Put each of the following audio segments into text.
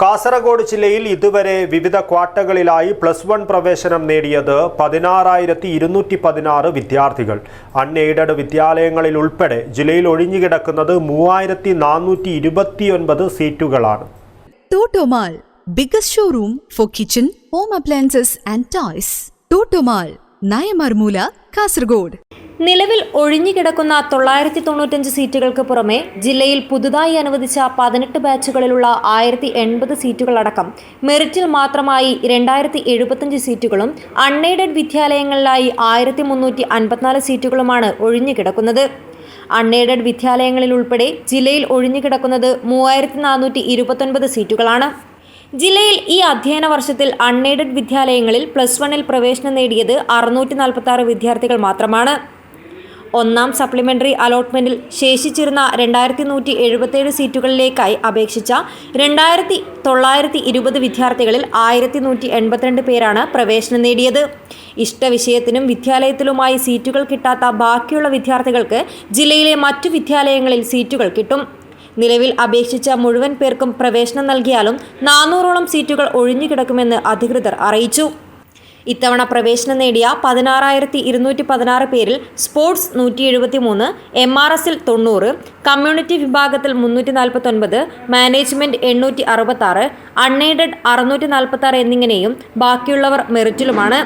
കാസർഗോഡ് ജില്ലയിൽ ഇതുവരെ വിവിധ ക്വാട്ടകളിലായി പ്ലസ് വൺ പ്രവേശനം നേടിയത് പതിനാറായിരത്തി ഇരുന്നൂറ്റി പതിനാറ് വിദ്യാർത്ഥികൾ. അൺഎയ്ഡഡ് വിദ്യാലയങ്ങളിൽ ഉൾപ്പെടെ ജില്ലയിൽ ഒഴിഞ്ഞുകിടക്കുന്നത് മൂവായിരത്തി നാനൂറ്റി ഇരുപത്തിയൊൻപത് സീറ്റുകളാണ് ടോട്ടോമാൾ biggest showroom for kitchen home appliances and toys ടോട്ടോമാൾ Naimarmoola Kasargod. നിലവിൽ ഒഴിഞ്ഞുകിടക്കുന്ന തൊള്ളായിരത്തി തൊണ്ണൂറ്റഞ്ച് സീറ്റുകൾക്ക് പുറമെ ജില്ലയിൽ പുതുതായി അനുവദിച്ച പതിനെട്ട് ബാച്ചുകളിലുള്ള ആയിരത്തി എൺപത് സീറ്റുകളടക്കം മെറിറ്റിൽ മാത്രമായി രണ്ടായിരത്തി എഴുപത്തഞ്ച് സീറ്റുകളും അൺഎയ്ഡഡ് വിദ്യാലയങ്ങളിലായി ആയിരത്തി മുന്നൂറ്റി അൻപത്തിനാല് സീറ്റുകളുമാണ് ഒഴിഞ്ഞുകിടക്കുന്നത്. അൺഎയ്ഡഡ് വിദ്യാലയങ്ങളിൽ ഉൾപ്പെടെ ജില്ലയിൽ ഒഴിഞ്ഞുകിടക്കുന്നത് മൂവായിരത്തി നാനൂറ്റി ഇരുപത്തൊൻപത് സീറ്റുകളാണ്. ജില്ലയിൽ ഈ അധ്യയന വർഷത്തിൽ അൺഎയ്ഡഡ് വിദ്യാലയങ്ങളിൽ പ്ലസ് വണ്ണിൽ പ്രവേശനം നേടിയത് അറുന്നൂറ്റി നാൽപ്പത്തി വിദ്യാർത്ഥികൾ മാത്രമാണ്. ഒന്നാം സപ്ലിമെന്ററി അലോട്ട്മെന്റിൽ ശേഷിച്ചിരുന്ന രണ്ടായിരത്തി നൂറ്റി എഴുപത്തേഴ് സീറ്റുകളിലേക്കായി അപേക്ഷിച്ച രണ്ടായിരത്തി തൊള്ളായിരത്തി ഇരുപത് വിദ്യാർത്ഥികളിൽ ആയിരത്തി നൂറ്റി എൺപത്തിരണ്ട് പേരാണ് പ്രവേശനം നേടിയത്. ഇഷ്ടവിഷയത്തിനും വിദ്യാലയത്തിലുമായി സീറ്റുകൾ കിട്ടാത്ത ബാക്കിയുള്ള വിദ്യാർത്ഥികൾക്ക് ജില്ലയിലെ മറ്റു വിദ്യാലയങ്ങളിൽ സീറ്റുകൾ കിട്ടും. നിലവിൽ അപേക്ഷിച്ച മുഴുവൻ പേർക്കും പ്രവേശനം നൽകിയാലും നാനൂറോളം സീറ്റുകൾ ഒഴിഞ്ഞുകിടക്കുമെന്ന് അധികൃതർ അറിയിച്ചു. ഇത്തവണ പ്രവേശനം നേടിയ പതിനാറായിരത്തി ഇരുന്നൂറ്റി പതിനാറ് പേരിൽ സ്പോർട്സ് നൂറ്റി എഴുപത്തി മൂന്ന് എം ആർ എസിൽ തൊണ്ണൂറ് കമ്മ്യൂണിറ്റി വിഭാഗത്തിൽ മുന്നൂറ്റി നാൽപ്പത്തൊൻപത് മാനേജ്മെന്റ് എണ്ണൂറ്റി അറുപത്താറ് അൺഎയ്ഡഡ് അറുന്നൂറ്റി നാൽപ്പത്താറ് എന്നിങ്ങനെയും ബാക്കിയുള്ളവർ മെറിറ്റിലുമാണ്.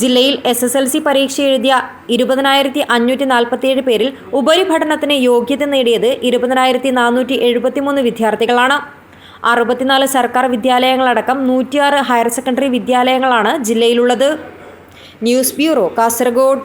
ജില്ലയിൽ എസ് എസ് എൽ സി പരീക്ഷ എഴുതിയ ഇരുപതിനായിരത്തി അഞ്ഞൂറ്റി നാൽപ്പത്തിയേഴ് പേരിൽ ഉപരിപഠനത്തിന് യോഗ്യത നേടിയത് ഇരുപതിനായിരത്തി നാനൂറ്റി എഴുപത്തിമൂന്ന് വിദ്യാർത്ഥികളാണ്. അറുപത്തിനാല് സർക്കാർ വിദ്യാലയങ്ങളടക്കം നൂറ്റിയാറ് ഹയർ സെക്കൻഡറി വിദ്യാലയങ്ങളാണ് ജില്ലയിലുള്ളത്. News bureau Kasaragod.